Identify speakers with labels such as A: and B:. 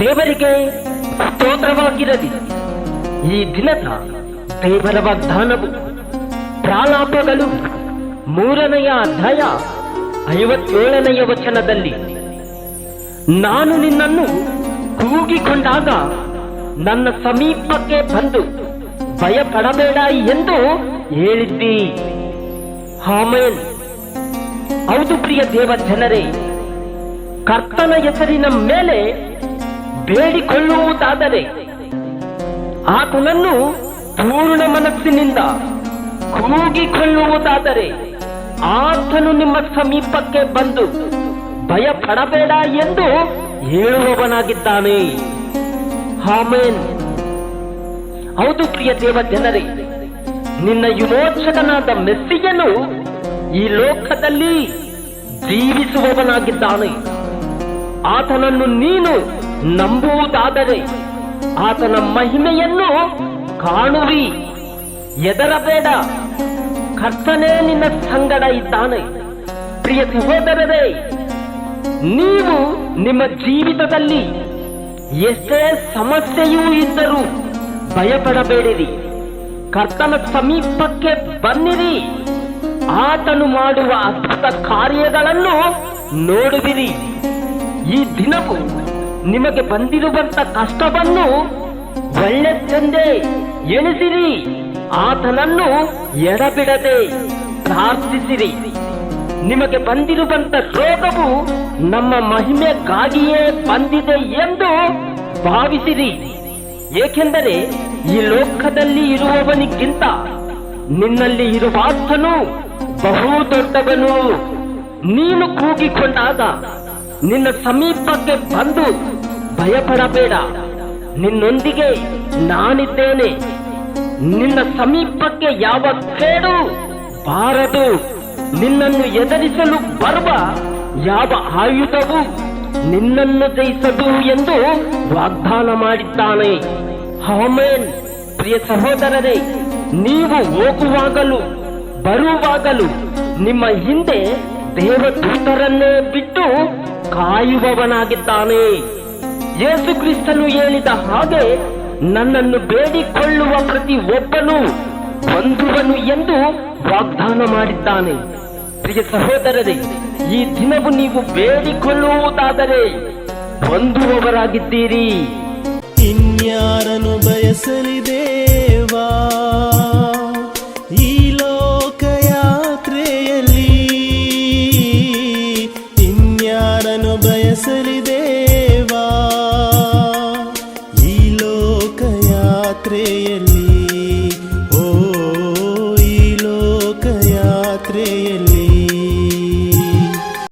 A: ದೇವರಿಗೆ ಸ್ತೋತ್ರವಾಗಿರಲಿ. ಈ ದಿನದ ದೇವರ ವಾಗ್ದಾನವು ಪ್ರಾಲಾಪಗಳು ಮೂರನೆಯ ಅಧ್ಯಾಯ ಐವತ್ತೇಳನೆಯ ವಚನದಲ್ಲಿ, ನಾನು ನಿನ್ನನ್ನು ಕೂಗಿಕೊಂಡಾಗ ನನ್ನ ಸಮೀಪಕ್ಕೆ ಬಂದು ಭಯಪಡಬೇಡ ಎಂದು ಹೇಳಿದ್ದಿ. ಆಮೇನ್. ಹೌದು ಪ್ರಿಯ ದೇವ ಜನರೇ, ಕರ್ತನ ಹೆಸರಿನ ಮೇಲೆ ಬೇಡಿಕೊಳ್ಳುವುದಾದರೆ ಆತನನ್ನು ಪೂರ್ಣ ಮನಸ್ಸಿನಿಂದ ಕೂಗಿಕೊಳ್ಳುವುದಾದರೆ ಆತನು ನಿಮ್ಮ ಸಮೀಪಕ್ಕೆ ಬಂದು ಭಯ ಪಡಬೇಡ ಎಂದು ಹೇಳುವವನಾಗಿದ್ದಾನೆ. ಆಮೇನ್. ಹೌದು ಪ್ರಿಯ ದೇವ ಜನರೇ, ನಿನ್ನ ವಿಮೋಚಕನಾದ ಮೆಸ್ಸಿಯನು ಈ ಲೋಕದಲ್ಲಿ ಜೀವಿಸುವವನಾಗಿದ್ದಾನೆ. ಆತನನ್ನು ನೀನು ನಂಬುವುದಾದರೆ ಆತನ ಮಹಿಮೆಯನ್ನು ಕಾಣುವಿ. ಎದರಬೇಡ. ಕರ್ತನೇ ನಿನ್ನ ಸಂಗಡ ಇದ್ದಾನೆ. ಪ್ರಿಯ ಸಹೋದರರೇ ನೀವು ನಿಮ್ಮ ಜೀವಿತದಲ್ಲಿ ಎಷ್ಟೇ ಸಮಸ್ಯೆಯೂ ಇದ್ದರೂ ಭಯಪಡಬೇಡಿರಿ. ಕರ್ತನ ಸಮೀಪಕ್ಕೆ ಬನ್ನಿರಿ. ಆತನು ಮಾಡುವ ಅದ್ಭುತ ಕಾರ್ಯಗಳನ್ನು ನೋಡುವಿರಿ. ಈ ದಿನವು ನಿಮಗೆ ಬಂದಿರುವಂತ ಕಷ್ಟವನ್ನು ಒಳ್ಳೆದೆಂದೇ ಎಣಿಸಿರಿ. ಆತನನ್ನು ಎಡಬಿಡದೆ ಪ್ರಾರ್ಥಿಸಿರಿ. ನಿಮಗೆ ಬಂದಿರುವಂತ ರೋಗವು ನಮ್ಮ ಮಹಿಮೆಗಾಗಿಯೇ ಬಂದಿದೆ ಎಂದು ಭಾವಿಸಿರಿ. ಏಕೆಂದರೆ ಈ ಲೋಕದಲ್ಲಿ ಇರುವವನಿಗಿಂತ ನಿನ್ನಲ್ಲಿ ಇರುವಾತನು ಬಹು ದೊಡ್ಡವನು ನೀನು ಕೂಗಿಕೊಂಡಾಗ ನಿನ್ನ ಸಮೀಪಕ್ಕೆ ಬಂದು ಭಯಪಡಬೇಡ. ನಿನ್ನೊಂದಿಗೆ ನಾನಿದ್ದೇನೆ. ನಿನ್ನ ಸಮೀಪಕ್ಕೆ ಯಾವ ಕೇಡು ಬಾರದು. ನಿನ್ನನ್ನು ಎದುರಿಸಲು ಬರುವ ಯಾವ ಆಯುಧವು ನಿನ್ನನ್ನು ಜಯಿಸದು ಎಂದು ವಾಗ್ದಾನ ಮಾಡಿದ್ದಾನೆ. ಹೌಮೇನ್ ಪ್ರಿಯ ಸಹೋದರರೇ, ನೀವು ಹೋಗುವಾಗಲೂ ಬರುವಾಗಲೂ ನಿಮ್ಮ ಹಿಂದೆ ದೇವದೂತರನ್ನೇ ಬಿಟ್ಟು ಕಾಯುವವನಾಗಿದ್ದಾನೆ. ಯೇಸು ಕ್ರಿಸ್ತನು ಹೇಳಿದ ಹಾಗೆ ನನ್ನನ್ನು ಬೇಡಿಕೊಳ್ಳುವ ಪ್ರತಿ ಒಬ್ಬನು ಬಂಧುವನು ಎಂದು ವಾಗ್ದಾನ ಮಾಡಿದ್ದಾನೆ. ಪ್ರಿಯ ಸಹೋದರರೇ, ಈ ದಿನವು ನೀವು ಬೇಡಿಕೊಳ್ಳುವುದಾದರೆ ಹೊಂದುವವರಾಗಿದ್ದೀರಿ.
B: ಇನ್ಯಾರನು ಬಯಸಲಿ